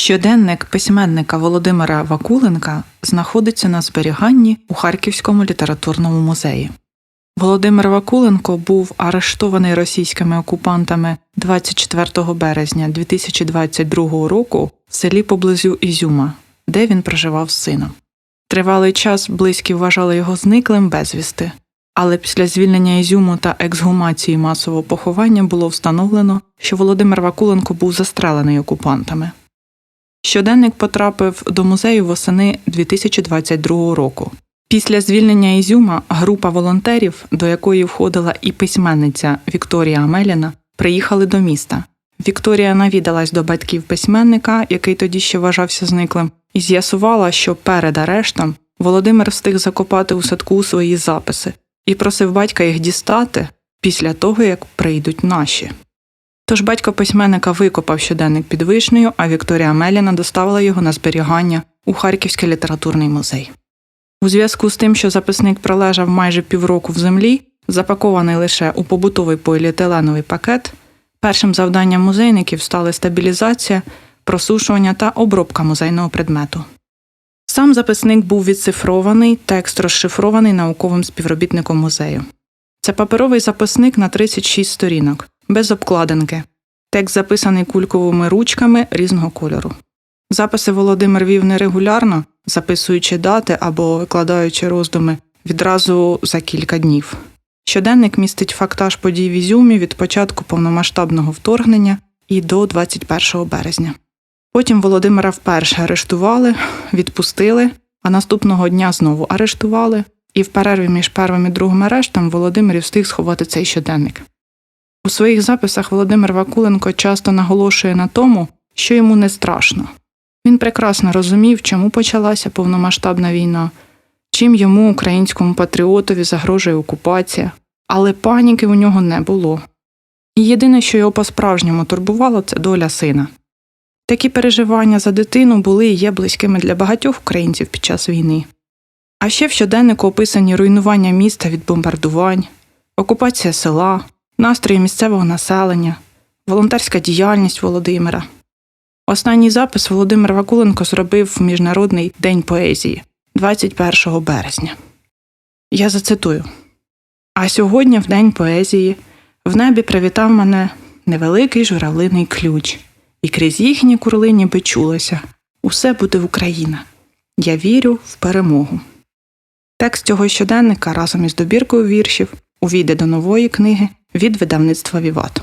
Щоденник письменника Володимира Вакуленка знаходиться на зберіганні у Харківському літературному музеї. Володимир Вакуленко був арештований російськими окупантами 24 березня 2022 року в селі поблизу Ізюма, де він проживав з сином. Тривалий час близькі вважали його зниклим безвісти, але після звільнення Ізюму та ексгумації масового поховання було встановлено, що Володимир Вакуленко був застрелений окупантами. Щоденник потрапив до музею восени 2022 року. Після звільнення Ізюма група волонтерів, до якої входила і письменниця Вікторія Амеліна, приїхали до міста. Вікторія навідалась до батьків письменника, який тоді ще вважався зниклим, і з'ясувала, що перед арештом Володимир встиг закопати у садку свої записи і просив батька їх дістати після того, як прийдуть наші. Тож батько письменника викопав щоденник під вишнею, а Вікторія Меліна доставила його на зберігання у Харківський літературний музей. У зв'язку з тим, що записник пролежав майже півроку в землі, запакований лише у побутовий поліетиленовий пакет, першим завданням музейників стали стабілізація, просушування та обробка музейного предмету. Сам записник був відцифрований, текст розшифрований науковим співробітником музею. Це паперовий записник на 36 сторінок, без обкладинки. Текст записаний кульковими ручками різного кольору. Записи Володимир вів нерегулярно, записуючи дати або викладаючи роздуми відразу за кілька днів. Щоденник містить фактаж подій в Ізюмі від початку повномасштабного вторгнення і до 21 березня. Потім Володимира вперше арештували, відпустили, а наступного дня знову арештували, і в перерві між первим і другим арештом Володимир встиг сховати цей щоденник. У своїх записах Володимир Вакуленко часто наголошує на тому, що йому не страшно. Він прекрасно розумів, чому почалася повномасштабна війна, чим йому, українському патріотові, загрожує окупація, але паніки у нього не було. І єдине, що його по-справжньому турбувало, це доля сина. Такі переживання за дитину були і є близькими для багатьох українців під час війни. А ще в щоденнику описані руйнування міста від бомбардувань, окупація села, настрої місцевого населення, волонтерська діяльність Володимира. Останній запис Володимир Вакуленко зробив в Міжнародний день поезії 21 березня. Я зацитую: А сьогодні, в День поезії, в небі привітав мене невеликий журавлиний ключ, і крізь їхні курлині би чулося усе буде Україна. Я вірю в перемогу. Текст цього щоденника разом із добіркою віршів увійде до нової книги від видавництва Віват.